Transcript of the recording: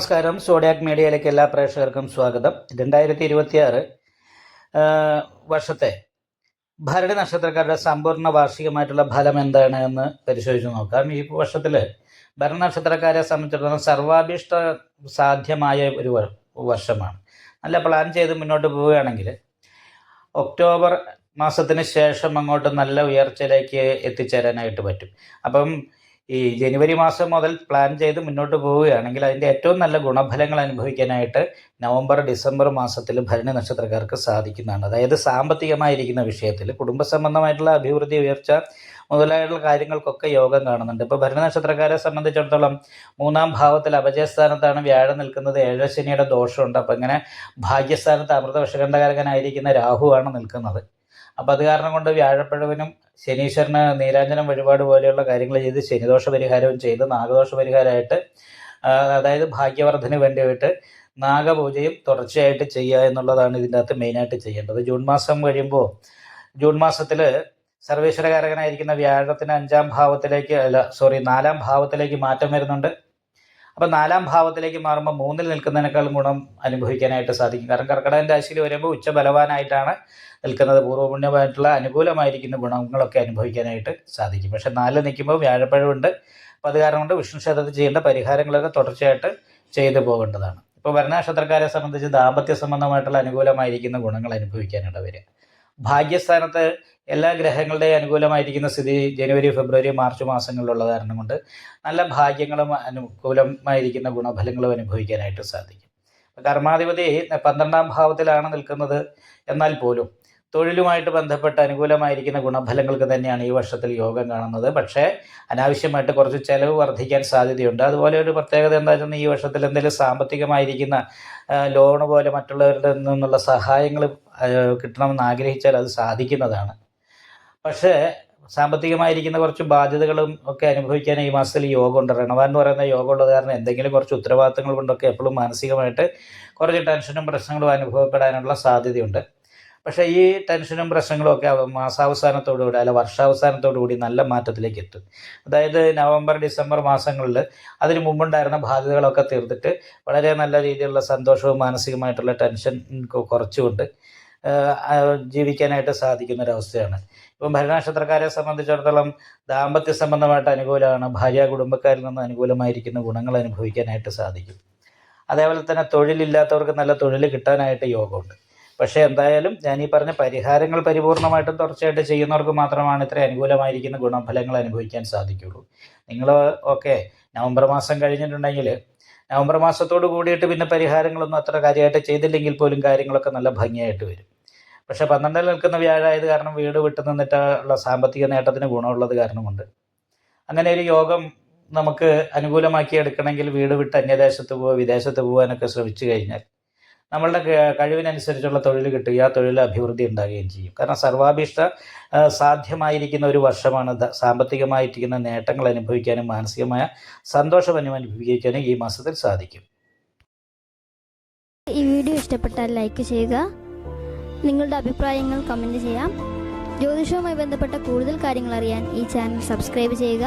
നമസ്കാരം. സോഡിയാക് മീഡിയയിലേക്ക് എല്ലാ പ്രേക്ഷകർക്കും സ്വാഗതം. രണ്ടായിരത്തി ഇരുപത്തിയാറ് വർഷത്തെ ഭരണി നക്ഷത്രക്കാരുടെ സമ്പൂർണ വാർഷികമായിട്ടുള്ള ഫലം എന്താണ് എന്ന് പരിശോധിച്ച് നോക്കാം. ഈ വർഷത്തിൽ ഭരണ നക്ഷത്രക്കാരെ സംബന്ധിച്ചിടത്തോളം സർവാഭീഷ്ട സാധ്യമായ ഒരു വർഷമാണ്. നല്ല പ്ലാൻ ചെയ്ത് മുന്നോട്ട് പോവുകയാണെങ്കിൽ ഒക്ടോബർ മാസത്തിന് ശേഷം അങ്ങോട്ട് നല്ല ഉയർച്ചയിലേക്ക് എത്തിച്ചേരാനായിട്ട് പറ്റും. അപ്പം ഈ ജനുവരി മാസം മുതൽ പ്ലാൻ ചെയ്ത് മുന്നോട്ട് പോവുകയാണെങ്കിൽ അതിന്റെ ഏറ്റവും നല്ല ഗുണഫലങ്ങൾ അനുഭവിക്കാനായിട്ട് നവംബർ ഡിസംബർ മാസത്തിൽ ഭരണ നക്ഷത്രക്കാർക്ക് സാധിക്കുന്നതാണ്. അതായത് സാമ്പത്തികമായിരിക്കുന്ന വിഷയത്തിൽ കുടുംബ സംബന്ധമായിട്ടുള്ള അഭിവൃദ്ധി ഉയർച്ച മുതലായിട്ടുള്ള കാര്യങ്ങൾക്കൊക്കെ യോഗം കാണുന്നുണ്ട്. ഇപ്പോൾ ഭരണ നക്ഷത്രക്കാരെ സംബന്ധിച്ചിടത്തോളം മൂന്നാം ഭാവത്തിൽ അപജയസ്ഥാനത്താണ് വ്യാഴം നിൽക്കുന്നത്. ഏഴശനിയുടെ ദോഷമുണ്ട്. അപ്പോൾ ഇങ്ങനെ ഭാഗ്യസ്ഥാനത്ത് അമൃത വിഷകണ്ഠകാരകനായിരിക്കുന്ന രാഹുവാണ് നിൽക്കുന്നത്. അപ്പം അത് കാരണം കൊണ്ട് വ്യാഴപ്പഴവിനും ശനീശ്വരന് നീരാഞ്ജനം വഴിപാട് പോലെയുള്ള കാര്യങ്ങൾ ചെയ്ത് ശനിദോഷ പരിഹാരവും ചെയ്ത് നാഗദോഷ പരിഹാരമായിട്ട് അതായത് ഭാഗ്യവർദ്ധന വേണ്ടിയിട്ട് നാഗപൂജയും തുടർച്ചയായിട്ട് ചെയ്യുക എന്നുള്ളതാണ് ഇതിന്റെ അകത്ത് മെയിനായിട്ട് ചെയ്യേണ്ടത്. ജൂൺ മാസം കഴിയുമ്പോൾ ജൂൺ മാസത്തിൽ സർവേശ്വരകാരകനായിരിക്കുന്ന വ്യാഴത്തിന് അഞ്ചാം ഭാവത്തിലേക്ക് അല്ല സോറി നാലാം ഭാവത്തിലേക്ക് മാറ്റം വരുന്നുണ്ട്. അപ്പം നാലാം ഭാവത്തിലേക്ക് മാറുമ്പോൾ മൂന്നിൽ നിൽക്കുന്നതിനേക്കാളും ഗുണം അനുഭവിക്കാനായിട്ട് സാധിക്കും. കാരണം കർക്കിടകൻ രാശിയിൽ വരുമ്പോൾ ഉച്ച ബലവാനായിട്ടാണ് നിൽക്കുന്നത്. പൂർവപുണ്യമായിട്ടുള്ള അനുകൂലമായിരിക്കുന്ന ഗുണങ്ങളൊക്കെ അനുഭവിക്കാനായിട്ട് സാധിക്കും. പക്ഷേ നാലിൽ നിൽക്കുമ്പോൾ വ്യാഴപ്പഴമുണ്ട് അപ്പോൾ അത് കാരണം കൊണ്ട് വിഷ്ണു ക്ഷേത്രത്തിൽ ചെയ്യേണ്ട പരിഹാരങ്ങളൊക്കെ തുടർച്ചയായിട്ട് ചെയ്തു പോകേണ്ടതാണ്. ഇപ്പോൾ ഭരണനക്ഷത്രക്കാരെ സംബന്ധിച്ച് ദാമ്പത്യ സംബന്ധമായിട്ടുള്ള അനുകൂലമായിരിക്കുന്ന ഗുണങ്ങൾ അനുഭവിക്കാനായിട്ട് വരിക. ഭാഗ്യസ്ഥാനത്ത് എല്ലാ ഗ്രഹങ്ങളുടെയും അനുകൂലമായിരിക്കുന്ന സ്ഥിതി ജനുവരി ഫെബ്രുവരി മാർച്ച് മാസങ്ങളിലുള്ള കാരണം കൊണ്ട് നല്ല ഭാഗ്യങ്ങളും അനുകൂലമായിരിക്കുന്ന ഗുണഫലങ്ങളും അനുഭവിക്കാനായിട്ട് സാധിക്കും. കർമാധിപതി പന്ത്രണ്ടാം ഭാവത്തിലാണ് നിൽക്കുന്നത് എന്നാൽ പോലും തൊഴിലുമായിട്ട് ബന്ധപ്പെട്ട് അനുകൂലമായിരിക്കുന്ന ഗുണഫലങ്ങൾക്ക് തന്നെയാണ് ഈ വർഷത്തിൽ യോഗം കാണുന്നത്. പക്ഷേ അനാവശ്യമായിട്ട് കുറച്ച് ചിലവ് വർദ്ധിക്കാൻ സാധ്യതയുണ്ട്. അതുപോലെ ഒരു പ്രത്യേകത എന്താ ഈ വർഷത്തിൽ എന്തെങ്കിലും സാമ്പത്തികമായിരിക്കുന്ന ലോണ് പോലെ മറ്റുള്ളവരുടെ നിന്നുള്ള സഹായങ്ങൾ കിട്ടണമെന്ന് ആഗ്രഹിച്ചാൽ അത് സാധിക്കുന്നതാണ്. പക്ഷേ സാമ്പത്തികമായിരിക്കുന്ന കുറച്ച് ബാധ്യതകളും ഒക്കെ അനുഭവിക്കാൻ ഈ മാസത്തിൽ യോഗം ഉണ്ട് റണവാൻ എന്ന് പറയുന്ന യോഗം ഉള്ളത് കാരണം എന്തെങ്കിലും കുറച്ച് ഉത്തരവാദിത്തങ്ങൾ കൊണ്ടൊക്കെ എപ്പോഴും മാനസികമായിട്ട് കുറച്ച് ടെൻഷനും പ്രശ്നങ്ങളും അനുഭവപ്പെടാനുള്ള സാധ്യതയുണ്ട്. പക്ഷേ ഈ ടെൻഷനും പ്രശ്നങ്ങളും ഒക്കെ മാസാവസാനത്തോടുകൂടി അല്ല വർഷാവസാനത്തോടുകൂടി നല്ല മാറ്റത്തിലേക്ക് എത്തും. അതായത് നവംബർ ഡിസംബർ മാസങ്ങളിൽ അതിന് മുമ്പുണ്ടായിരുന്ന ബാധ്യതകളൊക്കെ തീർത്തിട്ട് വളരെ നല്ല രീതിയിലുള്ള സന്തോഷവും മാനസികമായിട്ടുള്ള ടെൻഷൻ കുറച്ചുകൊണ്ട് ജീവിക്കാനായിട്ട് സാധിക്കുന്ന ഒരവസ്ഥയാണ് ഇപ്പം ഭരണനക്ഷത്രക്കാരെ സംബന്ധിച്ചിടത്തോളം ദാമ്പത്യ സംബന്ധമായിട്ട് അനുകൂലമാണ്. ഭാര്യ കുടുംബക്കാരിൽ നിന്ന് അനുകൂലമായിരിക്കുന്ന ഗുണങ്ങൾ അനുഭവിക്കാനായിട്ട് സാധിക്കും. അതേപോലെ തന്നെ തൊഴിലില്ലാത്തവർക്ക് നല്ല തൊഴിൽ കിട്ടാനായിട്ട് യോഗമുണ്ട്. പക്ഷേ എന്തായാലും ഞാൻ ഈ പറഞ്ഞ പരിഹാരങ്ങൾ പരിപൂർണമായിട്ടും തുടർച്ചയായിട്ട് ചെയ്യുന്നവർക്ക് മാത്രമാണ് ഇത്ര അനുകൂലമായിരിക്കുന്ന ഗുണഫലങ്ങൾ അനുഭവിക്കാൻ സാധിക്കുള്ളൂ. നിങ്ങൾ ഓക്കെ നവംബർ മാസം കഴിഞ്ഞിട്ടുണ്ടെങ്കിൽ നവംബർ മാസത്തോട് കൂടിയിട്ട് പിന്നെ പരിഹാരങ്ങളൊന്നും അത്ര കാര്യമായിട്ട് ചെയ്തില്ലെങ്കിൽ പോലും കാര്യങ്ങളൊക്കെ നല്ല ഭംഗിയായിട്ട് വരും. പക്ഷേ പന്ത്രണ്ടിൽ നിൽക്കുന്ന വ്യാഴായത് കാരണം വീട് വിട്ടു നിന്നിട്ടുള്ള സാമ്പത്തിക നേട്ടത്തിന് ഗുണമുള്ളത് കാരണമുണ്ട്. അങ്ങനെ ഒരു യോഗം നമുക്ക് അനുകൂലമാക്കി എടുക്കണമെങ്കിൽ വീട് വിട്ട് അന്യദേശത്ത് പോവുക വിദേശത്ത് പോകാനൊക്കെ ശ്രമിച്ചു കഴിഞ്ഞാൽ നമ്മളുടെ കഴിവിനനുസരിച്ചുള്ള തൊഴിൽ കിട്ടുകയും ആ തൊഴിൽ അഭിവൃദ്ധി ഉണ്ടാകുകയും ചെയ്യും. കാരണം സർവാഭീഷ്ട സാധ്യമായിരിക്കുന്ന ഒരു വർഷമാണ് സാമ്പത്തികമായിരിക്കുന്ന നേട്ടങ്ങൾ അനുഭവിക്കാനും മാനസികമായ സന്തോഷം അനുഭവിക്കാനും ഈ മാസത്തിൽ സാധിക്കും. ഈ വീഡിയോ ഇഷ്ടപ്പെട്ടാൽ ലൈക്ക് ചെയ്യുക. നിങ്ങളുടെ അഭിപ്രായങ്ങൾ കമന്റ് ചെയ്യാം. ജ്യോതിഷവുമായി ബന്ധപ്പെട്ട കൂടുതൽ കാര്യങ്ങൾ അറിയാൻ ഈ ചാനൽ സബ്സ്ക്രൈബ് ചെയ്യുക.